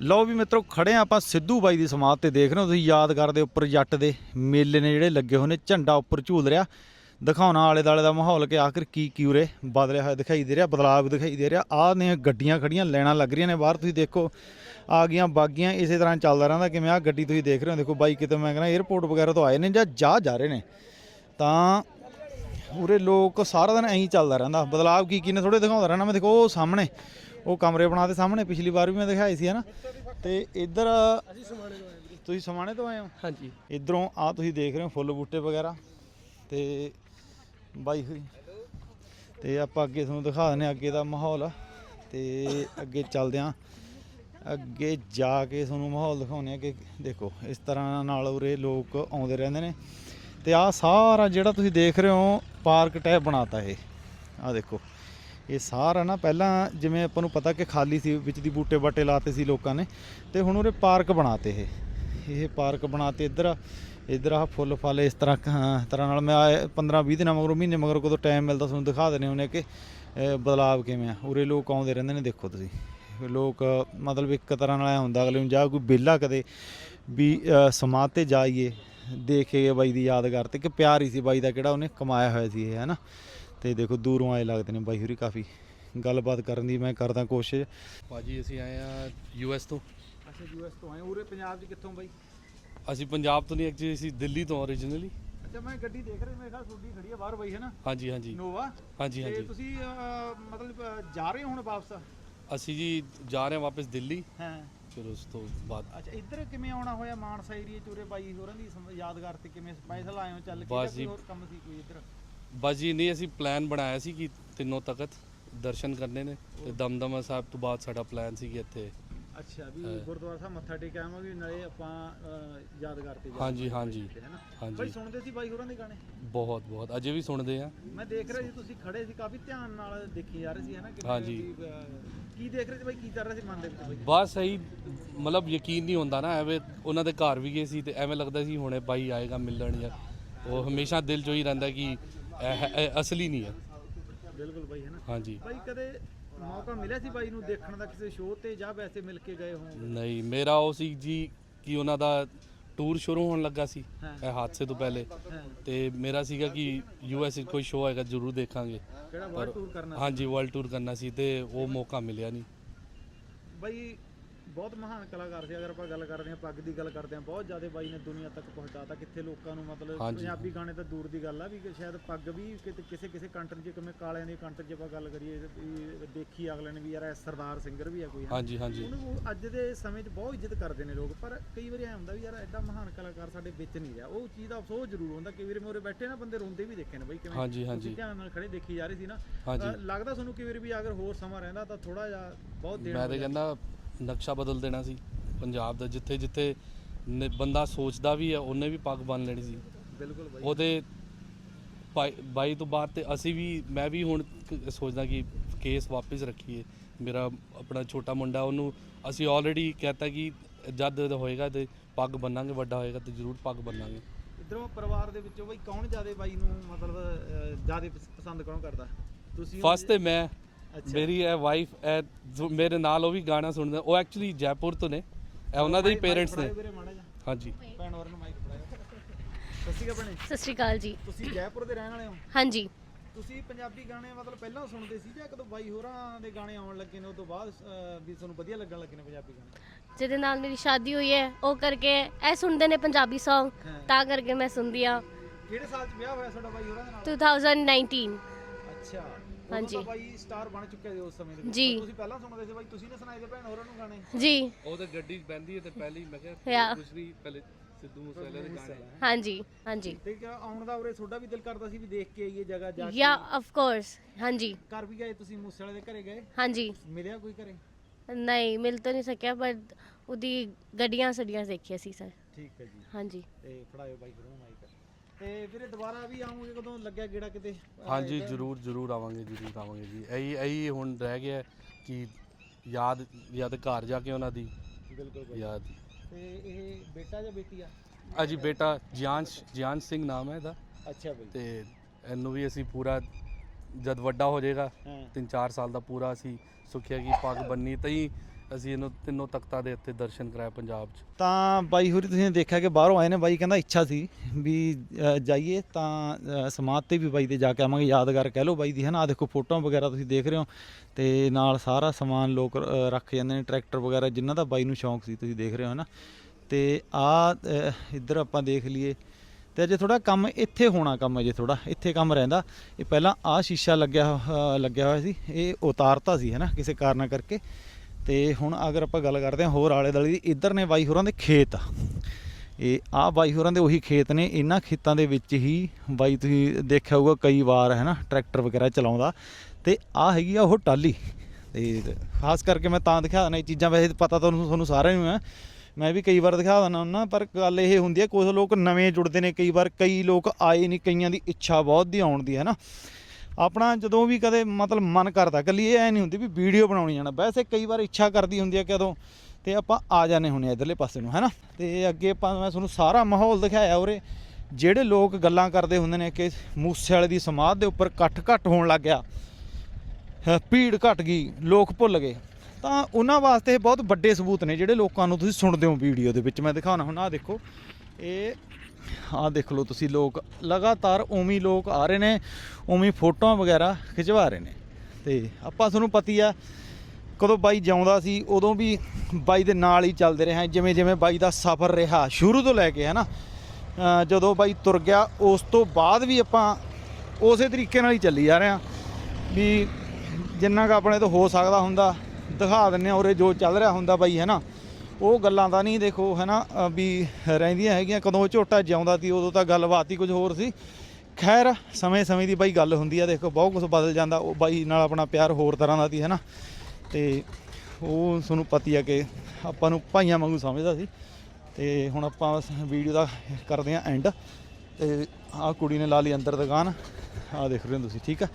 ਲਓ ਵੀ ਮਿੱਤਰੋ, ਖੜੇ ਹਾਂ ਆਪਾਂ ਸਿੱਧੂ ਬਾਈ ਦੀ ਸਮਾਧ ਤੇ ਦੇਖ ਰਹੇ ਹੋ। ਤੁਸੀਂ ਯਾਦਗਾਰ ਦੇ ਉੱਪਰ ਜੱਟ ਦੇ ਮੇਲੇ ਨੇ ਜਿਹੜੇ ਲੱਗੇ ਹੋਏ ਨੇ, ਝੰਡਾ ਉੱਪਰ ਝੂਲ ਰਿਹਾ। ਦਿਖਾਉਣਾ ਆਲੇ ਦਾਲੇ ਦਾ ਮਾਹੌਲ ਕਿ ਆਖਰ ਕੀ ਕੀ ਉਰੇ ਬਦਲਿਆ ਹੋਇਆ ਦਿਖਾਈ ਦੇ ਰਿਹਾ ਬਦਲਾਅ ਦਿਖਾਈ ਦੇ ਰਿਹਾ। ਆਹ ਨੇ ਗੱਡੀਆਂ ਖੜੀਆਂ, ਲੈਣਾ ਲੱਗ ਰਹੀਆਂ ਨੇ ਬਾਹਰ। ਤੁਸੀਂ ਦੇਖੋ, ਆ ਗਈਆਂ ਬਾਗੀਆਂ, ਇਸੇ ਤਰ੍ਹਾਂ ਚੱਲਦਾ ਰਹਿੰਦਾ। ਕਿਵੇਂ ਆਹ ਗੱਡੀ ਤੁਸੀਂ ਦੇਖ ਰਹੇ ਹੋ? ਦੇਖੋ ਬਾਈ ਕਿਤੇ ਮੈਂ ਕਹਿੰਦਾ 에어ਪੋਰਟ ਵਗੈਰਾ ਤੋਂ ਆਏ ਨੇ ਜਾਂ ਜਾ ਜਾ ਰਹੇ ਨੇ। ਤਾਂ ਉਰੇ ਲੋਕ ਸਾਰਾ ਦਿਨ ਐਂ ਚੱਲਦਾ ਰਹਿੰਦਾ। ਬਦਲਾਅ ਕੀ ਕੀ ਨੇ ਥੋੜੇ ਦਿਖਾਉਂਦਾ ਰਹਿਣਾ ਮੈਂ ਦੇਖੋ, ਉਹ ਸਾਹਮਣੇ ਉਹ ਕਮਰੇ ਬਣਾਤੇ ਸਾਹਮਣੇ ਪਿਛਲੀ ਵਾਰ ਵੀ ਮੈਂ ਦਿਖਾਏ ਸੀ ਹਨਾ? ਤੇ ਇੱਧਰ ਤੁਸੀਂ ਸਮਾਣੇ ਤੋਂ ਆਏ ਹੋ? ਹਾਂਜੀ। ਇਧਰੋਂ ਆ ਤੁਸੀਂ ਦੇਖ ਰਹੇ ਹੋ ਫੁੱਲ ਬੂਟੇ ਵਗੈਰਾ। ਤੇ ਬਾਈ ਹੋਈ। ਤੇ ਆਪਾਂ ਅੱਗੇ ਤੁਹਾਨੂੰ ਦਿਖਾ ਦਿੰਦੇ ਹਾਂ ਅੱਗੇ ਦਾ ਮਾਹੌਲ। ਤੇ ਅੱਗੇ ਚੱਲਦੇ ਹਾਂ। ਅੱਗੇ ਜਾ ਕੇ ਤੁਹਾਨੂੰ ਮਾਹੌਲ ਦਿਖਾਉਂਦੇ ਆ ਕਿ ਦੇਖੋ ਇਸ ਤਰ੍ਹਾਂ ਨਾਲ ਉਰੇ ਲੋਕ ਆਉਂਦੇ ਰਹਿੰਦੇ ਨੇ। ਤੇ ਆ ਸਾਰਾ ਜਿਹੜਾ ਤੁਸੀਂ ਦੇਖ ਰਹੇ ਹੋ ਪਾਰਕ ਟੈਪ ਬਣਾਤਾ ਇਹ। ਆ ਦੇਖੋ। ਇਹ ਸਾਰਾ ਨਾ, ਪਹਿਲਾਂ ਜਿਵੇਂ ਆਪਾਂ ਨੂੰ ਪਤਾ ਕਿ ਖਾਲੀ ਸੀ, ਵਿੱਚ ਦੀ ਬੂਟੇ ਬਾਟੇ ਲਾਤੇ ਸੀ ਲੋਕਾਂ ਨੇ, ਤੇ ਹੁਣ ਉਰੇ ਪਾਰਕ ਬਣਾਤੇ ਇਹ। ਇਹ ਪਾਰਕ ਬਣਾਤੇ ਇੱਧਰ ਇੱਧਰ ਆ ਫੁੱਲ ਫਲ ਇਸ ਤਰ੍ਹਾਂ ਤਰ੍ਹਾਂ ਨਾਲ ਮੈਂ 15 20 ਦਿਨਾਂ ਮਗਰੋਂ, ਮਹੀਨੇ ਮਗਰੋਂ ਕਦੋਂ ਟਾਈਮ ਮਿਲਦਾ ਤੁਹਾਨੂੰ ਦਿਖਾ ਦੇਣੇ ਹੁੰਦੇ ਕਿ ਬਦਲਾਵ ਕਿਵੇਂ ਆ। ਉਰੇ ਲੋਕ ਆਉਂਦੇ ਰਹਿੰਦੇ ਨੇ, ਦੇਖੋ ਤੁਸੀਂ। ਲੋਕ, ਮਤਲਬ ਇੱਕ ਤਰ੍ਹਾਂ ਨਾਲ ਐ ਹੁੰਦਾ, ਅਗਲੇ ਨੂੰ ਜਾ ਕੋਈ ਬੇਲਾ ਕਦੇ ਵੀ ਸਮਾਧ ਤੇ ਜਾਈਏ, ਦੇਖੇ ਬਾਈ ਦੀ ਯਾਦਗਾਰ ਤੇ ਕਿ ਪਿਆਰ ਹੀ ਸੀ ਬਾਈ ਦਾ ਕਿਹੜਾ ਉਹਨੇ ਕਮਾਇਆ ਹੋਇਆ ਸੀ ਇਹ, ਹੈ ਨਾ? ਤੇ ਦੇਖੋ ਦੂਰੋਂ ਆਏ ਲੱਗਦੇ ਨੇ ਬਾਈ ਹੋਰੀ ਕਾਫੀ ਗੱਲਬਾਤ ਕਰਨ ਦੀ ਮੈਂ ਕਰਦਾ ਕੋਸ਼ਿਸ਼। ਭਾਜੀ ਅਸੀਂ ਆਏ ਆ ਯੂਐਸ ਤੋਂ। ਅੱਛਾ ਯੂਐਸ ਤੋਂ ਆਏ ਉਰੇ ਪੰਜਾਬ 'ਚ ਕਿੱਥੋਂ ਬਾਈ? ਅਸੀਂ ਪੰਜਾਬ ਤੋਂ ਨਹੀਂ ਐਕਚੁਅਲੀ ਅਸੀਂ ਦਿੱਲੀ ਤੋਂ ਓਰੀਜਨਲੀ ਅੱਛਾ ਮੈਂ ਗੱਡੀ ਦੇਖ ਰਿਹਾ ਮੇਰੇ ਖਿਆਲ ਤੁਹਾਡੀ ਖੜੀ ਆ ਬਾਹਰ ਬਾਈ ਹੈ ਨਾ? ਹਾਂਜੀ ਹਾਂਜੀ। ਨੋਵਾ ਹਾਂਜੀ ਤੇ ਹਾਂਜੀ ਤੁਸੀਂ ਅਹ, ਮਤਲਬ ਜਾ ਰਹੇ ਹੋ ਹੁਣ ਵਾਪਸ? ਅਸੀਂ ਜੀ ਜਾ ਰਹੇ ਹਾਂ ਵਾਪਸ ਦਿੱਲੀ। ਹਾਂ। ਫਿਰ ਉਸ ਤੋਂ ਬਾਅਦ ਅੱਛਾ ਇੱਧਰ ਕਿਵੇਂ ਆਉਣਾ ਹੋਇਆ? ਮਾਨਸਾ ਏਰੀਏ ਚ ਉਰੇ ਬਾਈ ਹੋਰਾਂ ਦੀ ਯਾਦਗਾਰ ਤੇ ਕਿਵੇਂ ਸਪੈਸ਼ਲ ਆਏ ਹੋ? ਚੱਲ ਕੇ ਕੋਈ। ਹੋਰ ਕੰਮ ਸੀ ਕੋਈ ਇੱਧਰ? ਬਸ ਜੀ ਨਹੀਂ ਅਸੀਂ ਪਲਾਨ ਬਣਾਇਆ ਸੀ ਕਿ ਤਿੰਨੋਂ ਤਖਤ ਦਰਸ਼ਨ ਕਰਨੇ ਨੇ ਤੇ ਦਮਦਮਾ ਸਾਹਿਬ ਤੋਂ ਬਾਅਦ ਸਾਡਾ ਪਲਾਨ ਸੀ ਕਿ ਇੱਥੇ ਅੱਛਾ ਵੀ ਹਾਂ। ਗੁਰਦੁਆਰਾ ਸਾਹਿਬ ਮੱਥਾ ਟੇਕ ਆਵਾਂਗੇ ਨਾਲੇ ਆਪਾਂ ਅਹ, ਯਾਦਗਾਰ ਤੇ ਹਾਂਜੀ, ਹਾਂਜੀ। ਹਾਂਜੀ। ਬਾਈ ਸੁਣਦੇ ਸੀ ਬਾਈ ਹੋਰਾਂ ਦੇ ਗਾਣੇ ਬਹੁਤ ਬਹੁਤ ਅਜੇ ਵੀ ਸੁਣਦੇ ਆ ਮੈਂ ਦੇਖ ਰਿਹਾ ਸੀ ਤੁਸੀਂ ਖੜੇ ਸੀ ਕਾਫੀ ਧਿਆਨ ਨਾਲ ਦੇਖੀ ਜਾ ਰਹੇ ਸੀ ਹੈਨਾ ਕਿਵੇਂ ਹਾਂਜੀ। ਵੀ, ਅਹ, ਕੀ ਦੇਖ ਰਹੇ ਸੀ ਬਾਈ ਕੀ ਚੱਲ ਰਿਹਾ ਸੀ ਮਨ ਦੇ ਵਿੱਚ ਬਾਈ ਬਸ ਸਹੀ ਮਤਲਬ ਯਕੀਨ ਨਹੀਂ ਹੁੰਦਾ ਨਾ ਐਵੇਂ ਉਹਨਾਂ ਦੇ ਘਰ ਵੀ ਗਏ ਸੀ ਤੇ ਐਵੇਂ ਲੱਗਦਾ ਸੀ ਹੁਣੇ ਬਾਈ ਆਏਗਾ ਮਿਲਣ ਜਾਂ ਉਹ ਹਮੇਸ਼ਾ ਦਿਲ 'ਚ ਹੀ ਰਹਿੰਦਾ ਕਿ ਇਹ ਇਹ ਅਸਲੀ ਨਹੀਂ ਹੈ। ਬਿਲਕੁਲ ਬਾਈ ਹੈਨਾ ਹਾਂਜੀ। ਬਾਈ ਕਦੇ ਮੌਕਾ ਮਿਲਿਆ ਸੀ ਬਾਈ ਨੂੰ ਦੇਖਣ ਦਾ ਕਿਸੇ ਸ਼ੋਅ ਤੇ ਜਾਂ ਵੈਸੇ ਮਿਲ ਕੇ ਗਏ ਹੋ ਨਹੀਂ ਮੇਰਾ ਉਹ ਸੀ ਜੀ ਕਿ ਉਹਨਾਂ ਦਾ ਟੂਰ ਸ਼ੁਰੂ ਹੋਣ ਲੱਗਾ ਸੀ ਹਾਂ। ਇਹ ਹਾਦਸੇ ਤੋਂ ਪਹਿਲੇ। ਹਾਂ। ਤੇ ਮੇਰਾ ਸੀਗਾ ਕਿ ਯੂਐਸ ਵਿੱਚ ਕੋਈ ਸ਼ੋਅ ਆਏਗਾ ਜ਼ਰੂਰ ਦੇਖਾਂਗੇ। ਕਿਹੜਾ ਵਰਲਡ ਟੂਰ ਕਰਨਾ ਹਾਂਜੀ ਵਰਲਡ ਟੂਰ ਕਰਨਾ ਸੀ ਤੇ ਉਹ ਮੌਕਾ ਮਿਲਿਆ ਨਹੀਂ। ਬਾਈ ਬਹੁਤ ਮਹਾਨ ਕਲਾਕਾਰ ਸੀ ਅਗਰ ਆਪਾਂ ਗੱਲ ਕਰਦੇ ਹਾਂ ਪੱਗ ਦੀ ਗੱਲ ਕਰਦੇ ਹਾਂ ਬਹੁਤ ਜ਼ਿਆਦਾ ਬਾਈ ਨੇ ਦੁਨੀਆ ਤੱਕ ਪਹੁੰਚਾਤਾ ਕਿੱਥੇ ਲੋਕਾਂ ਨੂੰ ਮਤਲਬ ਹਾਂਜੀ। ਪੰਜਾਬੀ ਗਾਣੇ ਤਾਂ ਦੂਰ ਦੀ ਗੱਲ ਆ ਵੀ ਸ਼ਾਇਦ ਪੱਗ ਵੀ ਕਿਤੇ ਕਿਸੇ ਕਿਸੇ ਕੰਟਰੀ 'ਚ ਕਿਵੇਂ ਕਾਲਿਆਂ ਦੀ ਕੰਟਰੀ 'ਚ ਆਪਾਂ ਗੱਲ ਕਰੀਏ ਵੀ ਦੇਖੀ ਅਗਲੇ ਨੇ ਵੀ ਯਾਰ ਇਹ ਸਰਦਾਰ ਸਿੰਗਰ ਵੀ ਆ ਕੋਈ ਹੈ ਹਾਂਜੀ ਹਾਂਜੀ ਉਹਨੂੰ ਉਹ ਅੱਜ ਦੇ ਸਮੇਂ 'ਚ ਬਹੁਤ ਇੱਜ਼ਤ ਕਰਦੇ ਨੇ ਲੋਕ ਪਰ ਕਈ ਵਾਰੀ ਐ ਹੁੰਦਾ ਵੀ ਯਾਰ ਐਡਾ ਮਹਾਨ ਕਲਾਕਾਰ ਸਾਡੇ ਵਿੱਚ ਨਹੀਂ ਰਿਹਾ ਉਹ ਚੀਜ਼ ਦਾ ਅਫਸੋਸ ਜ਼ਰੂਰ ਹੁੰਦਾ ਕਈ ਵਾਰੀ ਮੋਰੇ ਬੈਠੇ ਨਾ ਬੰਦੇ ਰੋਂਦੇ ਵੀ ਦੇਖੇ ਨੇ ਬਾਈ ਕਿਵੇਂ ਹਾਂਜੀ, ਤੁਸੀਂ ਹਾਂਜੀ। ਧਿਆਨ ਨਾਲ ਖੜੇ ਦੇਖੀ ਜਾ ਰਹੀ ਸੀ ਨਾ ਹਾਂਜੀ। ਅ, ਲੱਗਦਾ ਤੁਹਾਨੂੰ ਕਈ ਵਾਰੀ ਵੀ ਅਗਰ ਹੋਰ ਸਮਾਂ ਰਹਿੰਦਾ ਤਾਂ ਥੋੜਾ ਜਿਹਾ ਬਹੁਤ ਦੇਰ ਮੈਂ ਤੇ ਕਹਿੰਦਾ ਨਕਸ਼ਾ ਬਦਲ ਦੇਣਾ ਸੀ ਪੰਜਾਬ ਦਾ ਜਿੱਥੇ ਜਿੱਥੇ ਨ- ਬੰਦਾ ਸੋਚਦਾ ਵੀ ਹੈ ਉਹਨੇ ਵੀ ਪੱਗ ਬੰਨ ਲੈਣੀ ਸੀ। ਬਿਲਕੁਲ ਬਾਈ। ਉਹਦੇ ਬਾਈ- ਬਾਈ ਤੋਂ ਬਾਅਦ ਤੇ ਅਸੀਂ ਵੀ ਮੈਂ ਵੀ ਹੁਣ ਕ- ਸੋਚਦਾ ਕਿ ਕੇਸ ਵਾਪਸ ਰੱਖੀਏ। ਮੇਰਾ ਆਪਣਾ ਛੋਟਾ ਮੁੰਡਾ ਉਹਨੂੰ ਅਸੀਂ ਆਲਰੇਡੀ ਕਹਤਾ ਕਿ ਜਦ ਹੋਏਗਾ ਤੇ ਪੱਗ ਬੰਨਾਂਗੇ ਵੱਡਾ ਹੋਏਗਾ ਤੇ ਜ਼ਰੂਰ ਪੱਗ ਬੰਨਾਂਗੇ। ਇਧਰੋਂ ਪਰਿਵਾਰ ਦੇ ਵਿੱਚੋਂ ਬਈ ਕੌਣ ਜ਼ਿਆਦਾ ਬਾਈ ਨੂੰ ਮਤਲਬ ਜ਼ਿਆਦਾ ਪਸੰਦ ਕੌਣ ਕਰਦਾ? ਤੁਸੀਂ ਫਸਟ ਤੇ ਮੈਂ। ਮੇਰੀ ਇਹ ਵਾਈਫ ਮੇਰੇ ਨਾਲ ਉਹ ਵੀ ਗਾਣਾ ਸੁਣਦਾ ਉਹ ਐਕਚੁਅਲੀ ਜੈਪੁਰ ਤੋਂ ਨੇ। ਇਹ ਉਹਨਾਂ ਦੇ ਹੀ ਪੇਰੈਂਟਸ ਨੇ। ਹਾਂਜੀ। ਭੈਣ ਹੋਰ ਨੂੰ ਮਾਈਕ ਫੜਾਇਓ। ਸਤਿ ਸ਼੍ਰੀ ਅਕਾਲ ਭੈਣੇ। ਸਤਿ ਸ਼੍ਰੀ ਅਕਾਲ ਜੀ। ਤੁਸੀਂ ਜੈਪੁਰ ਦੇ ਰਹਿਣ ਵਾਲੇ ਹੋ? ਹਾਂਜੀ। ਤੁਸੀਂ ਪੰਜਾਬੀ ਗਾਣੇ ਮਤਲਬ ਪਹਿਲਾਂ ਸੁਣਦੇ ਸੀ ਜਾਂ ਕਦੋਂ ਬਾਈ ਹੋਰਾਂ ਦੇ ਗਾਣੇ ਆਉਣ ਲੱਗੇ ਨੇ ਉਸ ਤੋਂ ਬਾਅਦ ਅਹ, ਵੀ ਤੁਹਾਨੂੰ ਵਧੀਆ ਲੱਗਣ ਲੱਗੇ ਨੇ ਪੰਜਾਬੀ ਗਾਣੇ? ਜਿਹਦੇ ਨਾਲ ਮੇਰੀ ਸ਼ਾਦੀ ਹੋਈ ਹੈ ਉਹ ਕਰਕੇ ਇਹ ਸੁਣਦੇ ਨੇ ਪੰਜਾਬੀ Song ਹਾਂ। ਤਾਂ ਕਰਕੇ ਮੈਂ ਸੁਣਦੀ ਆ ਕਿਹੜੇ ਸਾਲ 'ਚ ਵਿਆਹ ਹੋਇਆ ਤੁਹਾਡਾ ਬਾਈ ਹੋਰਾਂ ਦੇ ਨਾਲ? 2019 ਅੱਛਾ। ਹਾਂਜੀ। ਬਾਈ ਸਟਾਰ ਬਣ ਚੁੱਕਿਆ ਸੀ ਉਸ ਸਮੇਂ ਦੇ ਵਿੱਚ। ਜੀ। ਤੁਸੀਂ ਪਹਿਲਾਂ ਸੁਣਦੇ ਸੀ ਬਾਈ ਤੁਸੀਂ ਨੇ ਸੁਣਾਏ ਤੇ ਭੈਣ ਹੋਰਾਂ ਨੂੰ ਗਾਣੇ। ਜੀ। ਉਹ ਤਾਂ ਗੱਡੀ 'ਚ ਬੈੰਦੀ ਹੈ ਤੇ ਪਹਿਲੀ ਮੈਂ Yeah. ਕਿਹਾ ਕੁਝ ਵੀ ਪਹਿਲੇ ਸਿੱਧੂ ਮੂਸੇਵਾਲੇ ਦੇ ਗਾਣੇ। ਹਾਂਜੀ ਹਾਂਜੀ। ਤੇ ਕਿਆ ਆਉਣ ਦਾ ਉਰੇ ਤੁਹਾਡਾ ਵੀ ਦਿਲ ਕਰਦਾ ਸੀ ਵੀ ਦੇਖ ਕੇ ਆਈਏ ਜਗ੍ਹਾ ਜਾ ਕੇ? ਯਾ ਆਫ ਕੋਰਸ ਹਾਂਜੀ। ਘਰ ਵੀ ਗਏ ਤੁਸੀਂ ਮੂਸੇ ਵਾਲੇ ਦੇ ਘਰੇ ਗਏ? ਹਾਂਜੀ। ਮਿਲਿਆ ਕੋਈ ਘਰੇ? ਨਹੀਂ ਮਿਲ ਤਾਂ ਨਹੀਂ ਸਕਿਆ ਪਰ ਉਹਦੀ ਗੱਡੀਆਂ ਸੜੀਆਂ ਦੇਖੀਆਂ ਸੀ ਸਰ ਠੀਕ ਹੈ ਜੀ। ਹਾਂਜੀ। ਤੇ ਫੜਾਇਓ ਬਾਈ ਫਿਰ ਮਾਈਕ ਤੇ ਵੀਰੇ ਦੁਬਾਰਾ ਵੀ ਆਉਂਗੇ ਕਦੋਂ? ਲੱਗਿਆ ਗੇੜਾ ਕਿਤੇ? ਹਾਂਜੀ? ਜ਼ਰੂਰ ਜ਼ਰੂਰ ਆਵਾਂਗੇ ਜ਼ਰੂਰ ਆਵਾਂਗੇ ਜੀ। ਇਹੀ ਇਹੀ ਹੁਣ ਰਹਿ ਗਿਆ ਕਿ ਯਾਦ ਯਾਦ ਘਰ ਜਾ ਕੇ ਉਹਨਾਂ ਦੀ ਬਿਲਕੁਲ ਬਾਈ ਯਾਦ। ਤੇ ਇਹ ਬੇਟਾ ਜਾਂ ਬੇਟੀ ਆ? ਅਜੀ ਬੇਟਾ ਜਿਆਂਸ਼ ਜਿਆਂਸ਼ ਸਿੰਘ ਨਾਮ ਹੈ ਇਹਦਾ। ਅੱਛਾ ਬਾਈ ਤੇ ਇਹਨੂੰ ਵੀ ਅਸੀਂ ਪੂਰਾ ਜਦ ਵੱਡਾ ਹੋ ਜਾਏਗਾ ਹਾਂ। 3-4 ਸਾਲ ਦਾ ਪੂਰਾ ਅਸੀਂ ਸੁਖਿਆ ਕੀ ਪੱਗ ਬੰਨੀ ਤਈ ਅਸੀਂ ਇਹਨੂੰ ਤਿੰਨੋਂ ਤਖਤਾਂ ਦੇ ਉੱਤੇ ਦਰਸ਼ਨ ਕਰਾਏ ਪੰਜਾਬ 'ਚ। ਤਾਂ ਬਾਈ ਹੋਰੀ ਤੁਸੀਂ ਦੇਖਿਆ ਕਿ ਬਾਹਰੋਂ ਆਏ ਨੇ ਬਾਈ ਕਹਿੰਦਾ ਇੱਛਾ ਸੀ ਵੀ ਅ, ਜਾਈਏ ਤਾਂ ਅ, ਸਮਾਧ ਤੇ ਵੀ ਬਾਈ ਦੇ ਜਾ ਕੇ ਆਵਾਂਗੇ। ਯਾਦਗਾਰ ਕਹਿ ਲਓ ਬਾਈ ਦੀ ਹੈ ਨਾ ਆ ਦੇਖੋ ਫੋਟੋਆਂ ਵਗੈਰਾ ਤੁਸੀਂ ਦੇਖ ਰਹੇ ਹੋ ਤੇ ਨਾਲ ਸਾਰਾ ਸਮਾਨ ਲੋਕ ਅ, ਰੱਖ ਜਾਂਦੇ ਨੇ ਟਰੈਕਟਰ ਵਗੈਰਾ ਜਿਨ੍ਹਾਂ ਦਾ ਬਾਈ ਨੂੰ ਸ਼ੌਂਕ ਸੀ ਤੁਸੀਂ ਦੇਖ ਰਹੇ ਹੋ ਹੈ ਨਾ ਤੇ ਆ ਇੱਧਰ ਆਪਾਂ ਦੇਖ ਲਈਏ। ਤੇ ਅਜੇ ਥੋੜਾ ਕੰਮ ਇੱਥੇ ਹੋਣਾ ਕੰਮ ਅਜੇ ਥੋੜਾ ਇੱਥੇ ਕੰਮ ਰਹਿੰਦਾ। ਇਹ ਪਹਿਲਾਂ ਆ ਸ਼ੀਸ਼ਾ ਲੱਗਿਆ ਅ, ਲੱਗਿਆ ਹੋਇਆ ਸੀ ਇਹ ਉਤਾਰਤਾ ਸੀ ਹੈ ਨਾ ਕਿਸੇ ਕਾਰਨਾ ਕਰਕੇ। ਤੇ ਹੁਣ ਅਗਰ ਆਪਾਂ ਗੱਲ ਕਰਦੇ ਹਾਂ ਹੋਰ ਆਲੇ ਦੁਆਲੇ ਦੀ, ਇੱਧਰ ਨੇ ਬਾਈ ਹੋਰਾਂ ਦੇ ਖੇਤ। ਇਹ ਆ ਬਾਈ ਹੋਰਾਂ ਦੇ ਉਹੀ ਖੇਤ ਨੇ, ਇਹਨਾਂ ਖੇਤਾਂ ਦੇ ਵਿੱਚ ਹੀ ਬਾਈ ਤੁਸੀਂ ਦੇਖਿਆ ਹੋਊਗਾ ਕਈ ਵਾਰ, ਹੈ ਨਾ, ਟਰੈਕਟਰ ਵਗੈਰਾ ਚਲਾਉਂਦਾ। ਤੇ ਆ ਹੈਗੀ ਆ ਉਹ ਟਾਲੀ ਤੇ ਖਾਸ ਕਰਕੇ ਮੈਂ ਤਾਂ ਦਿਖਾ ਦਣਾ ਇਹ ਚੀਜ਼ਾਂ ਵੈਸੇ ਪਤਾ ਤੁਹਾਨੂੰ ਤੁਹਾਨੂੰ ਸਾਰਿਆਂ ਨੂੰ ਹੈ। ਮੈਂ ਵੀ ਕਈ ਵਾਰ ਦਿਖਾ ਦਿੰਦਾ ਹੁੰਦਾ, ਪਰ ਗੱਲ ਇਹ ਹੁੰਦੀ ਹੈ ਕੁਝ ਲੋਕ ਨਵੇਂ ਜੁੜਦੇ ਨੇ, ਕਈ ਵਾਰ ਕਈ ਲੋਕ ਆਏ ਨਹੀਂ, ਕਈਆਂ ਦੀ ਇੱਛਾ ਬਹੁਤ ਦੀ ਆਉਣ ਦੀ, ਹੈ ਨਾ। ਆਪਣਾ ਜਦੋਂ ਵੀ ਕਦੇ ਮਤਲਬ ਮਨ ਕਰਦਾ ਕੱਲੀ ਇਹ ਐ ਨਹੀਂ ਹੁੰਦੀ ਵੀ ਵੀਡੀਓ ਬਣਾਉਣੀ ਜਾਣਾ। ਵੈਸੇ ਕਈ ਵਾਰ ਇੱਛਾ ਕਰਦੀ ਹੁੰਦੀ ਹੈ ਕਦੋਂ ਤੇ ਆਪਾਂ ਆ ਜਾਂਦੇ ਹੁੰਨੇ ਆ ਇਧਰਲੇ ਪਾਸੇ ਨੂੰ, ਹੈਨਾ? ਤੇ ਅੱਗੇ ਆਪਾਂ ਮੈਂ ਤੁਹਾਨੂੰ ਸਾਰਾ ਮਾਹੌਲ ਦਿਖਾਇਆ ਉਰੇ। ਜਿਹੜੇ ਲੋਕ ਗੱਲਾਂ ਕਰਦੇ ਹੁੰਦੇ ਨੇ ਕਿ ਮੂਸੇ ਵਾਲੇ ਦੀ ਸਮਾਧ ਦੇ ਉੱਪਰ ਇਕੱਠ ਘੱਟ ਹੋਣ ਲੱਗ ਗਿਆ ਭੀੜ ਘਟ ਗਈ, ਲੋਕ ਭੁੱਲ ਗਏ। ਤਾਂ ਉਹਨਾਂ ਵਾਸਤੇ ਬਹੁਤ ਵੱਡੇ ਸਬੂਤ ਨੇ, ਜਿਹੜੇ ਲੋਕਾਂ ਨੂੰ ਤੁਸੀਂ ਸੁਣਦੇ ਹੋ ਵੀਡੀਓ ਦੇ ਵਿੱਚ। ਮੈਂ ਦਿਖਾਉਣਾ ਹੁਣ, ਆਹ ਦੇਖੋ। ਇਹ ਆਹ ਦੇਖ ਲਓ ਤੁਸੀਂ ਲੋਕ, ਲਗਾਤਾਰ ਉਵੇਂ ਲੋਕ ਆ ਰਹੇ ਨੇ, ਉਵੇਂ ਫੋਟੋਆਂ ਵਗੈਰਾ ਖਿਚਵਾ ਰਹੇ ਨੇ। ਤੇ ਆਪਾਂ ਤੁਹਾਨੂੰ ਪਤੀ ਆ, ਕਦੋਂ ਬਾਈ ਜਾਉਂਦਾ ਸੀ, ਉਦੋਂ ਵੀ ਬਾਈ ਦੇ ਨਾਲ ਹੀ ਚੱਲਦੇ ਰਹੇ ਹਾਂ, ਜਿਵੇਂ ਜਿਵੇਂ ਬਾਈ ਦਾ ਸਫ਼ਰ ਰਿਹਾ, ਸ਼ੁਰੂ ਤੋਂ ਲੈ ਕੇ, ਹੈ ਨਾ। ਜਦੋਂ ਬਾਈ ਤੁਰ ਗਿਆ, ਉਸ ਤੋਂ ਬਾਅਦ ਵੀ ਆਪਾਂ ਉਸੇ ਤਰੀਕੇ ਨਾਲ ਹੀ ਚੱਲੀ ਜਾ ਰਹੇ ਹਾਂ, ਵੀ ਜਿੰਨਾ ਕੁ ਆਪਣੇ ਤੋਂ ਹੋ ਸਕਦਾ ਹੁੰਦਾ, ਦਿਖਾ ਦਿੰਨੇ ਆ ਉਰੇ ਜੋ ਚੱਲ ਰਿਹਾ ਹੁੰਦਾ ਬਾਈ, ਹੈ ਨਾ। ਉਹ ਗੱਲਾਂ ਦਾ ਨਹੀਂ ਦੇਖੋ, ਹੈ ਨਾ ਵੀ ਰਹਿੰਦੀਆਂ ਹੈਗੀਆਂ। ਕਦੋਂ ਝੋਟਾ ਜਿਉਂਦਾ ਸੀ, ਉਦੋਂ ਤਾਂ ਗੱਲਬਾਤ ਹੀ ਕੁਝ ਹੋਰ ਸੀ। ਖੈਰ ਸਮੇਂ ਸਮੇਂ ਦੀ ਬਾਈ ਗੱਲ ਹੁੰਦੀ ਆ, ਦੇਖੋ, ਬਹੁਤ ਕੁਝ ਬਦਲ ਜਾਂਦਾ। ਉਹ ਬਾਈ ਨਾਲ ਆਪਣਾ ਪਿਆਰ ਹੋਰ ਤਰ੍ਹਾਂ ਦਾ ਸੀ, ਹੈ ਨਾ। ਤੇ ਉਹ ਤੁਹਾਨੂੰ ਪਤੀ ਆ ਕਿ ਆਪਾਂ ਨੂੰ ਭਾਈਆਂ ਵਾਂਗੂ ਸਮਝਦਾ ਸੀ। ਤੇ ਹੁਣ ਆਪਾਂ ਵੀਡੀਓ ਦਾ ਕਰਦੇ ਆਂ ਐਂਡ ਤੇ ਆਹ ਕੁੜੀ ਨੇ ਲਾ ਲਈ ਅੰਦਰ ਦੁਕਾਨ। ਆਹ ਦੇਖ ਰਹੇ ਹੋ ਤੁਸੀਂ, ਠੀਕ ਆ?